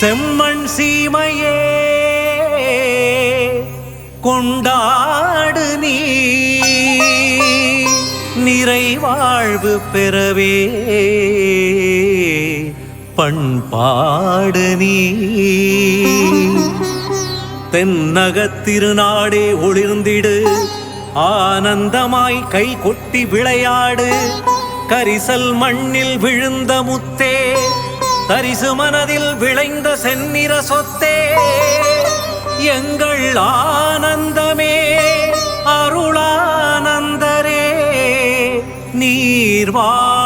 செம்மண் சீமையே கொண்டாடு நீ. நிறைவாழ்வு பெறவே பண்பாடு நீ. தென்னகத் திருநாடே ஒளிர்ந்திடு ஆனந்தமாய் கை கொட்டி விளையாடு. கரிசல் மண்ணில் விழுந்த முத்தே தரிசு மனதில் விளைந்த செந்நிற சொத்தே. எங்கள் ஆனந்தமே அருளானந்தரே. நீர்வா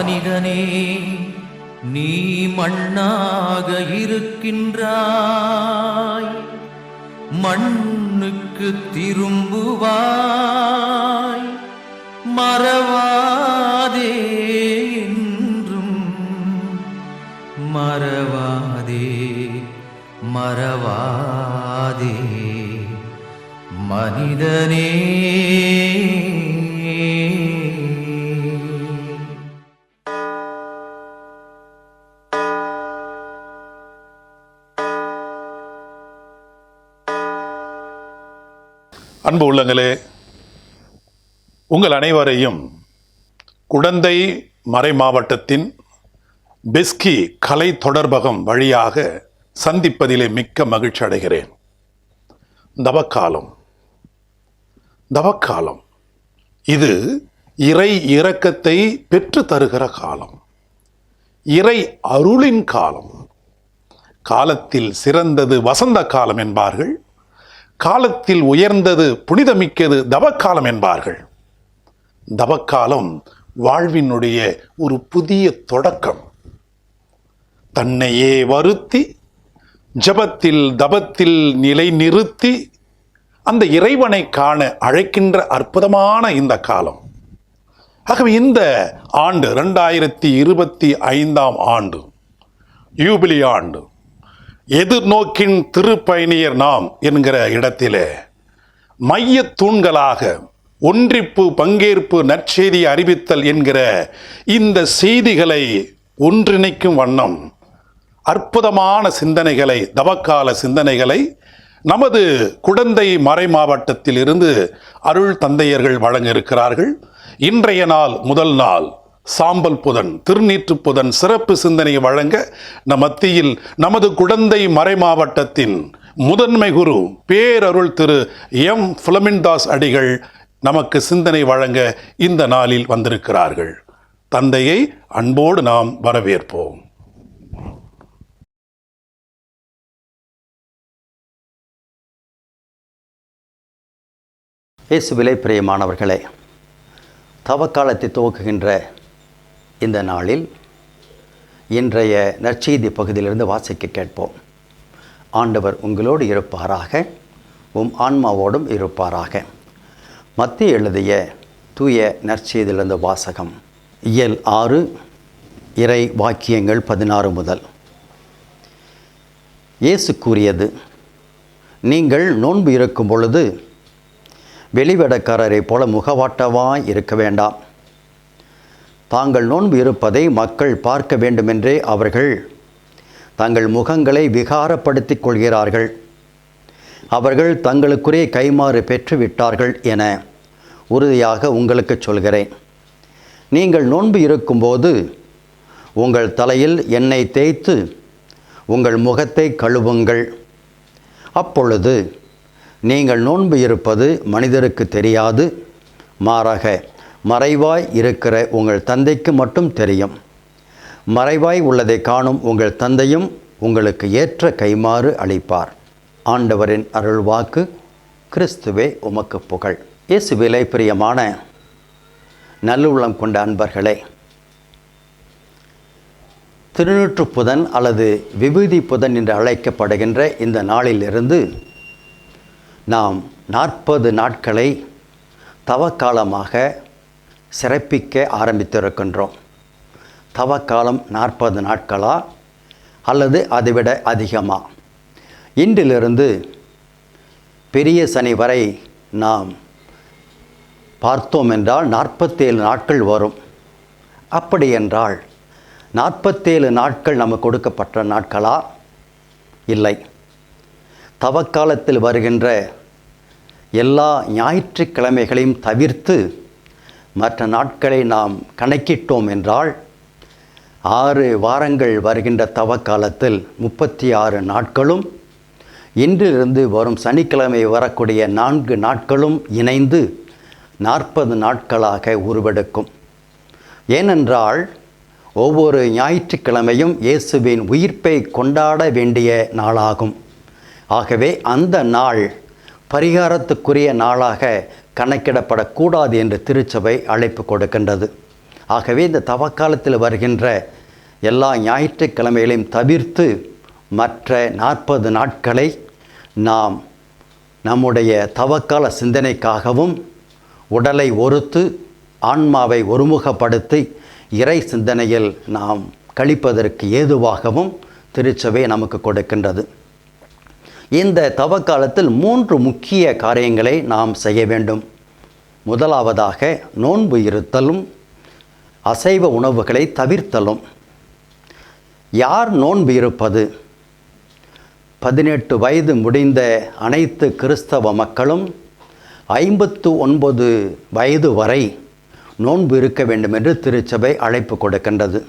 மனிதனே நீ மண்ணாக இருக்கின்றாய். மண்ணுக்கு திரும்புவாய். அன்பு உள்ளங்களே உங்கள் அனைவரையும் குடந்தை மறை மாவட்டத்தின் பெஸ்கி கலை தொடர்பகம் வழியாக சந்திப்பதிலே மிக்க மகிழ்ச்சி அடைகிறேன். தவக்காலம். தவக்காலம். இது இறை இரக்கத்தை பெற்று தருகிற காலம். இறை அருளின் காலம். காலத்தில் சிறந்தது வசந்த காலம் என்பார்கள். காலத்தில் உயர்ந்தது புனிதமிக்கது தவக்காலம் என்பார்கள். தவக்காலம் வாழ்வினுடைய ஒரு புதிய தொடக்கம். தன்னையே வருத்தி ஜபத்தில் தபத்தில் நிலைநிறுத்தி அந்த இறைவனை காண அழைக்கின்ற அற்புதமான இந்த காலம். ஆகவே இந்த ஆண்டு ரெண்டாயிரத்தி இருபத்தி ஐந்தாம் ஆண்டு யூபிலி ஆண்டு எதிர்நோக்கின் திருப்பயணியர் நாம் என்கிற இடத்திலே மைய தூண்களாக ஒன்றிப்பு பங்கேற்பு நற்செய்தி அறிவித்தல் என்கிற இந்த செய்திகளை ஒன்றிணைக்கும் வண்ணம் அற்புதமான சிந்தனைகளை தவக்கால சிந்தனைகளை நமது குடந்தை மறை மாவட்டத்தில் இருந்து அருள் தந்தையர்கள் வழங்க இருக்கிறார்கள் இன்றைய நாள் முதல் நாள் சாம்பல் புதன் திருநீற்று புதன் சிறப்பு சிந்தனை வழங்க நம் மத்தியில் நமது குடந்தை மறை மாவட்டத்தின் முதன்மை குரு பேரருள் திரு எம். புலமின்தாஸ் அடிகள் நமக்கு சிந்தனை வழங்க இந்த நாளில் வந்திருக்கிறார்கள். தந்தையை அன்போடு நாம் வரவேற்போம். இயேசுவிலை பிரியமானவர்களே தவக்காலத்தை துவக்குகின்ற இந்த நாளில் இன்றைய நற்செய்தி பகுதியிலிருந்து வாசிக்க கேட்போம். ஆண்டவர் உங்களோடு இருப்பாராக உம் ஆன்மாவோடும் இருப்பாராக. மத்திய எழுதிய தூய நற்செய்தியிலிருந்து வாசகம். இயல் ஆறு இறை வாக்கியங்கள் பதினாறு முதல். இயேசு கூறியது நீங்கள் நோன்பு இருக்கும் பொழுது வெளிவேடக்காரரைப் போல முகவாட்டவாய் இருக்க வேண்டாம். தாங்கள் நோன்பு இருப்பதை மக்கள் பார்க்க வேண்டுமென்றே அவர்கள் தங்கள் முகங்களை விகாரப்படுத்திக் கொள்கிறார்கள். அவர்கள் தங்களுக்குரிய கைமாறு பெற்று விட்டார்கள் என உறுதியாக உங்களுக்கு சொல்கிறேன். நீங்கள் நோன்பு இருக்கும்போது உங்கள் தலையில் எண்ணெய் தேய்த்து உங்கள் முகத்தை கழுவுங்கள். அப்பொழுது நீங்கள் நோன்பு இருப்பது மனிதருக்கு தெரியாது. மாறாக மறைவாய் இருக்கிற உங்கள் தந்தைக்கு மட்டும் தெரியும். மறைவாய் உள்ளதை காணும் உங்கள் தந்தையும் உங்களுக்கு ஏற்ற கைமாறு அளிப்பார். ஆண்டவரின் அருள்வாக்கு கிறிஸ்துவே உமக்கு புகழ். இயேசுவிலை பிரியமான நல்லுள்ளம் கொண்ட அன்பர்களே திருநூற்று புதன் அல்லது விபூதி புதன் என்று அழைக்கப்படுகின்ற இந்த நாளிலிருந்து நாம் நாற்பது நாட்களை தவக்காலமாக சிறப்பிக்க ஆரம்பித்திருக்கின்றோம். தவக்காலம் நாற்பது நாட்களா? அல்லது அதைவிட அதிகமா? இன்றிலிருந்து பெரிய சனி வரை நாம் பார்த்தோம் என்றால் நாற்பத்தேழு நாட்கள் வரும். அப்படி என்றால் நாற்பத்தேழு நாட்கள் நமக்கு கொடுக்கப்பட்ட நாட்களா? இல்லை. தவக்காலத்தில் வருகின்ற எல்லா ஞாயிற்றுக்கிழமைகளையும் தவிர்த்து மற்ற நாட்களை நாம் கணக்கிட்டோம் என்றால் ஆறு வாரங்கள் வருகின்ற தவக்காலத்தில் முப்பத்தி ஆறு நாட்களும் இன்றிலிருந்து வரும் சனிக்கிழமை வரக்கூடிய நான்கு நாட்களும் இணைந்து நாற்பது நாட்களாக உருவெடுக்கும். ஏனென்றால் ஒவ்வொரு ஞாயிற்றுக்கிழமையும் இயேசுவின் உயிர்ப்பை கொண்டாட வேண்டிய நாளாகும். ஆகவே அந்த நாள் பரிகாரத்துக்குரிய நாளாக கணக்கிடப்படக்கூடாது என்று திருச்சபை அழைப்பு கொடுக்கின்றது. ஆகவே இந்த தவக்காலத்தில் வருகின்ற எல்லா ஞாயிற்றுக்கிழமைகளையும் தவிர்த்து மற்ற நாற்பது நாட்களை நாம் நம்முடைய தவக்கால சிந்தனைக்காகவும் உடலை ஒருத்து ஆன்மாவை ஒருமுகப்படுத்தி இறை சிந்தனையில் நாம் கழிப்பதற்கு ஏதுவாகவும் திருச்சபை நமக்கு கொடுக்கின்றது. இந்த தவக்காலத்தில் மூன்று முக்கிய காரியங்களை நாம் செய்ய வேண்டும். முதலாவதாக நோன்பு இருத்தலும் அசைவ உணவுகளை தவிர்த்தலும். யார் நோன்பு இருப்பது? பதினெட்டு வயது முடிந்த அனைத்து கிறிஸ்தவ மக்களும் ஐம்பத்து ஒன்பது வயது வரை நோன்பு இருக்க வேண்டும் என்று திருச்சபை அழைப்பு கொடுக்கின்றது.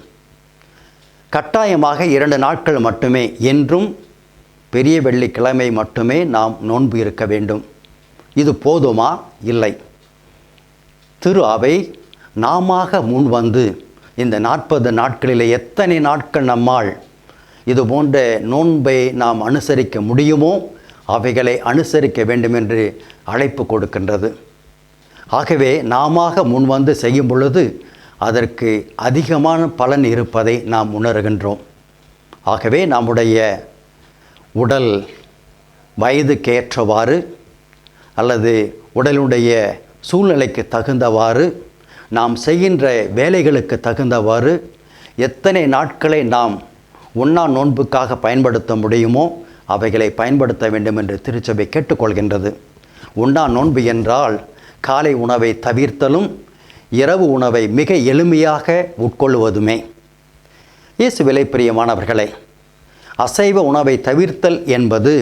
கட்டாயமாக இரண்டு நாட்கள் மட்டுமே என்றும் பெரிய வெள்ளிக்கிழமை மட்டுமே நாம் நோன்பு இருக்க வேண்டும். இது போதுமா? இல்லை. திரு அவை நாமாக முன் வந்து இந்த நாற்பது நாட்களில் எத்தனை நாட்கள் நம்மால் இது போன்ற நோன்பை நாம் அனுசரிக்க முடியுமோ அவைகளை அனுசரிக்க வேண்டும் என்று அழைப்பு கொடுக்கின்றது. ஆகவே நாமாக முன்வந்து செய்யும் பொழுது அதற்கு அதிகமான பலன் இருப்பதை நாம் உணர்கின்றோம். ஆகவே நம்முடைய உடல் வயதுக்கேற்றவாறு அல்லது உடலுடைய சூழ்நிலைக்கு தகுந்தவாறு நாம் செய்கின்ற வேலைகளுக்கு தகுந்தவாறு எத்தனை நாட்களை நாம் உண்ணா நோன்புக்காக பயன்படுத்த முடியுமோ அவைகளை பயன்படுத்த வேண்டும் என்று திருச்சபை கேட்டுக்கொள்கின்றது. உண்ணா நோன்பு என்றால் காலை உணவை தவிர்த்தலும் இரவு உணவை மிக எளிமையாக உட்கொள்வதுமே. இயேசு விலை பிரியமானவர்களே அசைவ உணவை தவிர்த்தல் என்பது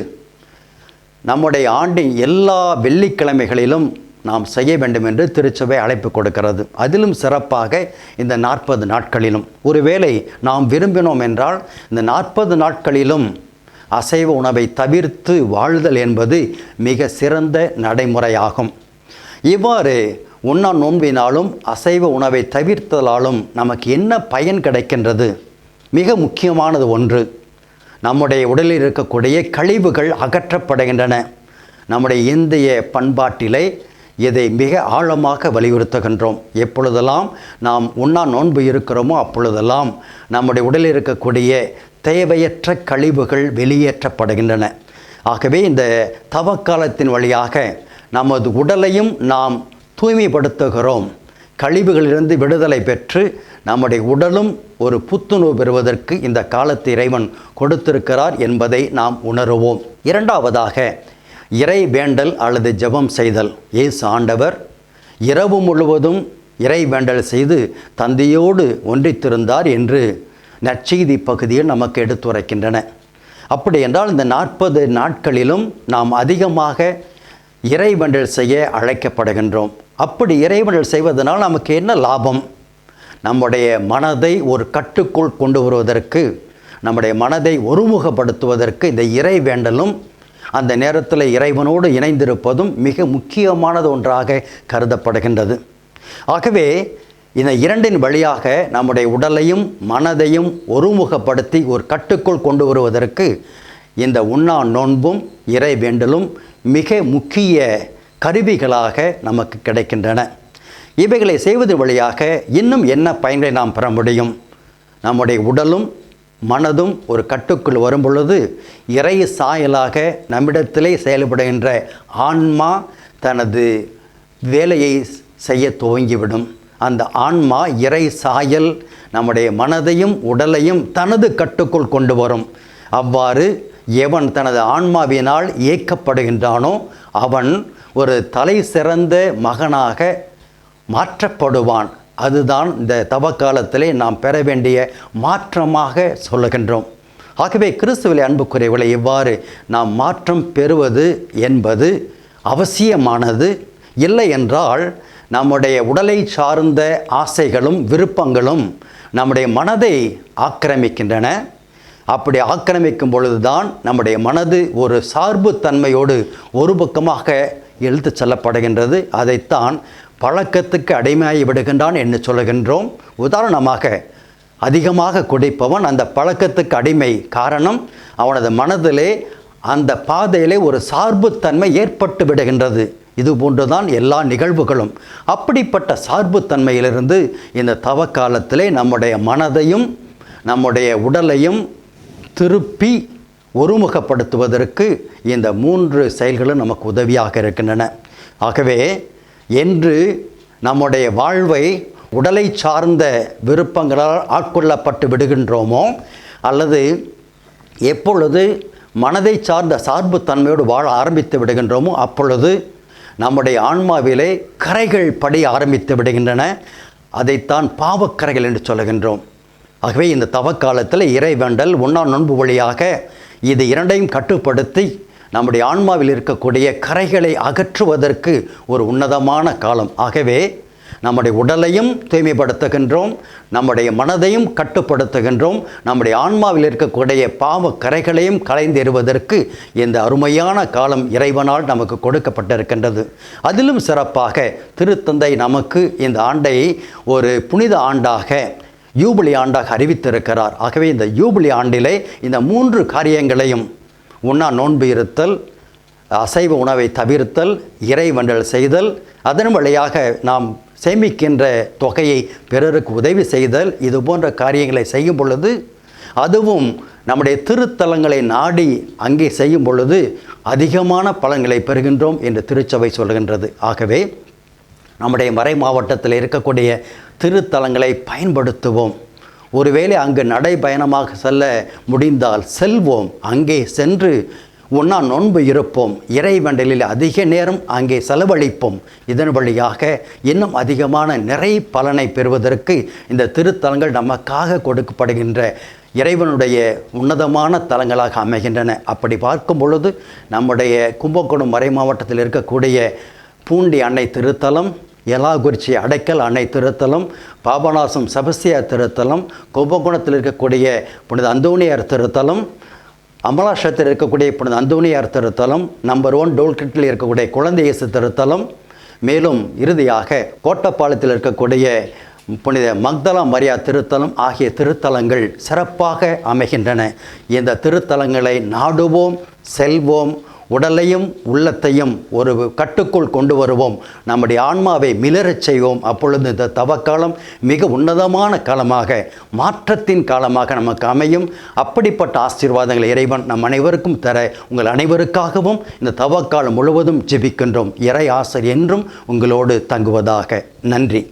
நம்முடைய ஆண்டின் எல்லா வெள்ளிக்கிழமைகளிலும் நாம் செய்ய வேண்டும் என்று திருச்சபை அழைப்பு கொடுக்கிறது. அதிலும் சிறப்பாக இந்த நாற்பது நாட்களிலும். ஒருவேளை நாம் விரும்பினோம் என்றால் இந்த நாற்பது நாட்களிலும் அசைவ உணவை தவிர்த்து வாழ்தல் என்பது மிக சிறந்த நடைமுறையாகும். இவ்வாறு உண்ணா நோன்பினாலும் அசைவ உணவை தவிர்த்தலாலும் நமக்கு என்ன பயன் கிடைக்கின்றது? மிக முக்கியமானது ஒன்று. நம்முடைய உடலில் இருக்கக்கூடிய கழிவுகள் அகற்றப்படுகின்றன. நம்முடைய இந்திய பண்பாட்டிலே இதை மிக ஆழமாக வலியுறுத்துகின்றோம். எப்பொழுதெல்லாம் நாம் உண்ணா நோன்பு இருக்கிறோமோ அப்பொழுதெல்லாம் நம்முடைய உடலில் இருக்கக்கூடிய தேவையற்ற கழிவுகள் வெளியேற்றப்படுகின்றன. ஆகவே இந்த தவக்காலத்தின் வழியாக நமது உடலையும் நாம் தூய்மைப்படுத்துகிறோம். கழிவுகளிலிருந்து விடுதலை பெற்று நம்முடைய உடலும் ஒரு புத்துணர்வு பெறுவதற்கு இந்த காலத்தை இறைவன் கொடுத்திருக்கிறார் என்பதை நாம் உணருவோம். இரண்டாவதாக இறை வேண்டல் அல்லது ஜெபம் செய்தல். இயேசு ஆண்டவர் இரவு முழுவதும் இறை வேண்டல் செய்து தந்தையோடு ஒன்றித்திருந்தார் என்று நற்செய்தி பகுதியில் நமக்கு எடுத்துரைக்கின்றன. அப்படி என்றால் இந்த நாற்பது நாட்களிலும் நாம் அதிகமாக இறைவண்டல் செய்ய அழைக்கப்படுகின்றோம். அப்படி இறைவண்டல் செய்வதனால் நமக்கு என்ன லாபம்? நம்முடைய மனதை ஒரு கட்டுக்குள் கொண்டு வருவதற்கு நம்முடைய மனதை ஒருமுகப்படுத்துவதற்கு இந்த இறை வேண்டலும் அந்த நேரத்தில் இறைவனோடு இணைந்திருப்பதும் மிக முக்கியமானது ஒன்றாக கருதப்படுகின்றது. ஆகவே இந்த இரண்டின் வழியாக நம்முடைய உடலையும் மனதையும் ஒருமுகப்படுத்தி ஒரு கட்டுக்குள் கொண்டு வருவதற்கு இந்த உண்ணா நோன்பும் இறை வேண்டலும் மிக முக்கிய கருவிகளாக நமக்கு கிடைக்கின்றன. இவைகளை செய்வது வழியாக இன்னும் என்ன பயன்களை நாம் பெற முடியும்? நம்முடைய உடலும் மனதும் ஒரு கட்டுக்குள் வரும் பொழுது இறை சாயலாக நம்மிடத்திலே செயல்படுகின்ற ஆன்மா தனது வேலையை செய்ய துவங்கிவிடும். அந்த ஆன்மா இறை சாயல் நம்முடைய மனதையும் உடலையும் தனது கட்டுக்குள் கொண்டு வரும். அவ்வாறு எவன் தனது ஆன்மாவினால் இயக்கப்படுகின்றானோ அவன் ஒரு தலை சிறந்த மகனாக மாற்றப்படுவான். அதுதான் இந்த தவக்காலத்திலே நாம் பெற வேண்டிய மாற்றமாக சொல்லுகின்றோம். ஆகவே கிறிஸ்துவிலே அன்புக்குறைவுகளை இவ்வாறு நாம் மாற்றம் பெறுவது என்பது அவசியமானது இல்லை என்றால் நம்முடைய உடலை சார்ந்த ஆசைகளும் விருப்பங்களும் நம்முடைய மனதை ஆக்கிரமிக்கின்றன. அப்படி ஆக்கிரமிக்கும் பொழுதுதான் நம்முடைய மனது ஒரு சார்பு தன்மையோடு ஒரு பக்கமாக இழுத்துச் செல்லப்படுகின்றது. அதைத்தான் பழக்கத்துக்கு அடிமையாகி விடுகின்றான் என்று சொல்லுகின்றோம். உதாரணமாக அதிகமாக குடிப்பவன் அந்த பழக்கத்துக்கு அடிமை காரணம் அவனது மனதிலே அந்த பாதையிலே ஒரு சார்புத்தன்மை ஏற்பட்டு விடுகின்றது. இது போன்றுதான் எல்லா நிகழ்வுகளும். அப்படிப்பட்ட சார்புத்தன்மையிலிருந்து இந்த தவக்காலத்திலே நம்முடைய மனதையும் நம்முடைய உடலையும் திருப்பி ஒருமுகப்படுத்துவதற்கு இந்த மூன்று செயல்களும் நமக்கு உதவியாக இருக்கின்றன. ஆகவே என்று நம்முடைய வாழ்வை உடலை சார்ந்த விருப்பங்களால் ஆட்கொள்ளப்பட்டு விடுகின்றோமோ அல்லது எப்பொழுது மனதை சார்ந்த சார்பு தன்மையோடு வாழ ஆரம்பித்து விடுகின்றோமோ அப்பொழுது நம்முடைய ஆன்மாவிலே கரைகள் படி ஆரம்பித்து விடுகின்றன. அதைத்தான் பாவக்கரைகள் என்று சொல்லுகின்றோம். ஆகவே இந்த தவக்காலத்தில் இறைவேண்டல் உண்ணா நோன்பு வழியாக இது இரண்டையும் கட்டுப்படுத்தி நம்முடைய ஆன்மாவில் இருக்கக்கூடிய கரைகளை அகற்றுவதற்கு ஒரு உன்னதமான காலம். ஆகவே நம்முடைய உடலையும் தூய்மைப்படுத்துகின்றோம் நம்முடைய மனதையும் கட்டுப்படுத்துகின்றோம் நம்முடைய ஆன்மாவில் இருக்கக்கூடிய பாவ கரைகளையும் களைந்தெறுவதற்கு இந்த அருமையான காலம் இறைவனால் நமக்கு கொடுக்கப்பட்டிருக்கின்றது. அதிலும் சிறப்பாக திருத்தந்தை நமக்கு இந்த ஆண்டை ஒரு புனித ஆண்டாக யூபிலி ஆண்டாக அறிவித்திருக்கிறார். ஆகவே இந்த யூபிலி ஆண்டிலே இந்த மூன்று காரியங்களையும் உண்ணா நோன்பு இருத்தல் அசைவ உணவை தவிர்த்தல் இறைவண்டல் செய்தல் அதன் வழியாக நாம் சேமிக்கின்ற தொகையை பிறருக்கு உதவி செய்தல் இது போன்ற காரியங்களை செய்யும் பொழுது அதுவும் நம்முடைய திருத்தலங்களை நாடி அங்கே செய்யும் பொழுது அதிகமான பலன்களை பெறுகின்றோம் என்று திருச்சபை சொல்கின்றது. ஆகவே நம்முடைய மறை மாவட்டத்தில் இருக்கக்கூடிய திருத்தலங்களை பயன்படுத்துவோம். ஒருவேளை அங்கு நடைபயணமாக செல்ல முடிந்தால் செல்வோம். அங்கே சென்று உண்ணா நோன்பு இருப்போம். இறைவண்டலில் அதிக நேரம் அங்கே செலவழிப்போம். இதன் வழியாக இன்னும் அதிகமான நிறை பலனை பெறுவதற்கு இந்த திருத்தலங்கள் நமக்காக கொடுக்கப்படுகின்ற இறைவனுடைய உன்னதமான தலங்களாக அமைகின்றன. அப்படி பார்க்கும் பொழுது நம்முடைய கும்பகோணம் மறை மாவட்டத்தில் இருக்கக்கூடிய பூண்டி அன்னை திருத்தலம் எலாகுறிச்சி அடைக்கல் அன்னை திருத்தலம் பாபநாசம் செபஸ்தியா திருத்தலம் கும்பகோணத்தில் இருக்கக்கூடிய புனித அந்தோணியார் திருத்தலம் அமலாஷத்தில் இருக்கக்கூடிய புனித அந்தோணியார் திருத்தலம் நம்பர் ஒன் டோல்கிட்டில் இருக்கக்கூடிய குழந்தை இயேசு திருத்தலம் மேலும் இறுதியாக கோட்டப்பாளையத்தில் இருக்கக்கூடிய புனித மக்தலா மரியா திருத்தலம் ஆகிய திருத்தலங்கள் சிறப்பாக அமைகின்றன. இந்த திருத்தலங்களை நாடுவோம் செல்வோம் உடலையும் உள்ளத்தையும் ஒரு கட்டுக்குள் கொண்டு வருவோம். நம்முடைய ஆன்மாவை மிளறச் செய்வோம். அப்பொழுது இந்த தவக்காலம் மிக உன்னதமான காலமாக மாற்றத்தின் காலமாக நமக்கு அமையும். அப்படிப்பட்ட ஆசீர்வாதங்களை இறைவன் நம் அனைவருக்கும் தர உங்கள் அனைவருக்காகவும் இந்த தவக்காலம் முழுவதும் ஜெபிக்கின்றோம். இறை ஆசர் என்றும் உங்களோடு தங்குவதாக. நன்றி.